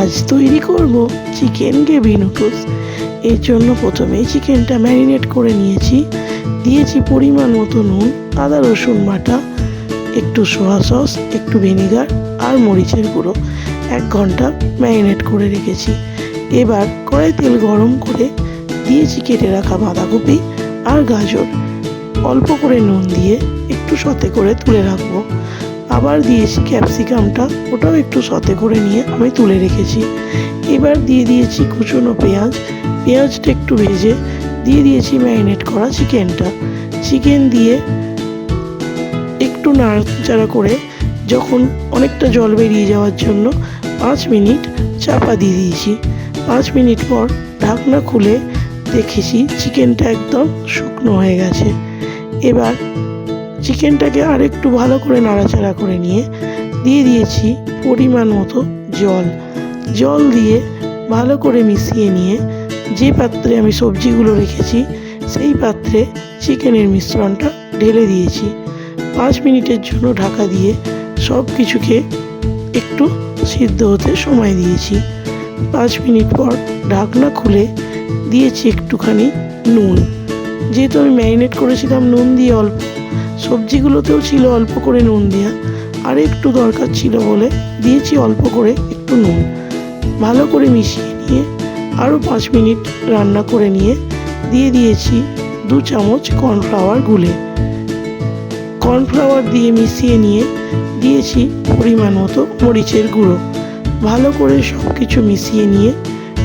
আজ তৈরি করব চিকেন গ্রেভি নুডলস এর জন্য প্রথমেই চিকেনটা ম্যারিনেট করে নিয়েছি। দিয়েছি পরিমাণ মতো নুন, আদা, রসুন বাটা, একটু সোয়া সস একটু ভিনিগার আর মরিচের গুঁড়ো। এক ঘণ্টা ম্যারিনেট করে রেখেছি। এবার কড়াই তেল গরম করে দিয়েছি কেটে রাখা বাঁধাকপি আর গাজর। অল্প করে নুন দিয়ে একটু সতে করে তুলে রাখব। আবার দিয়েছি ক্যাপসিকামটা, ওটাও একটু সতে করে নিয়ে আমি তুলে রেখেছি। এবার দিয়ে দিয়েছি কুচনো পেঁয়াজ, পেঁয়াজটা একটু ভেজে দিয়ে দিয়েছি ম্যারিনেট করা চিকেনটা। চিকেন দিয়ে একটু নাড়াচাড়া করে যখন অনেকটা জল বেরিয়ে যাওয়ার জন্য পাঁচ মিনিট চাপা দিয়ে দিয়েছি। পাঁচ মিনিট পর ঢাকনা খুলে দেখেছি চিকেনটা একদম শুকনো হয়ে গেছে। এবার চিকেনটাকে আর একটু ভালো করে নাড়াচাড়া করে নিয়ে দিয়ে দিয়েছি পরিমাণ মতো জল। জল দিয়ে ভালো করে মিশিয়ে নিয়ে যে পাত্রে আমি সবজিগুলো রেখেছি, সেই পাত্রে চিকেনের মিশ্রণটা ঢেলে দিয়েছি। পাঁচ মিনিটের জন্য ঢাকা দিয়ে সব কিছুকে একটু সিদ্ধ হতে সময় দিয়েছি। পাঁচ মিনিট পর ঢাকনা খুলে দিয়েছি একটুখানি নুন। যেহেতু আমি ম্যারিনেট করেছিলাম, নুন দিয়ে অল্প সবজিগুলোতেও ছিল অল্প করে নুন দেওয়া আর একটু দরকার ছিল বলে দিয়েছি অল্প করে একটু নুন। ভালো করে মিশিয়ে নিয়ে আরও পাঁচ মিনিট রান্না করে নিয়ে দিয়ে দিয়েছি দু চামচ কর্নফ্লাওয়ার গুলে। কর্নফ্লাওয়ার দিয়ে মিশিয়ে নিয়ে দিয়েছি পরিমাণ মতো মরিচের গুঁড়ো। ভালো করে সব কিছু মিশিয়ে নিয়ে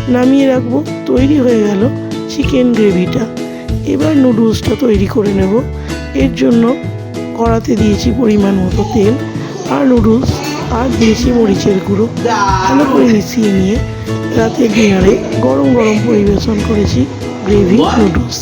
নামিয়ে রাখব, তৈরি হয়ে গেল চিকেন গ্রেভিটা। এবার নুডলসটা তৈরি করে নেব। এর জন্য কড়াতে দিয়েছি পরিমাণ মতো তেল আর নুডলস আর দিয়েছি মরিচের গুঁড়ো। ভালো করে মিশিয়ে নিয়ে রাতে ডিনারে গরম গরম পরিবেশন করেছি গ্রেভি নুডলস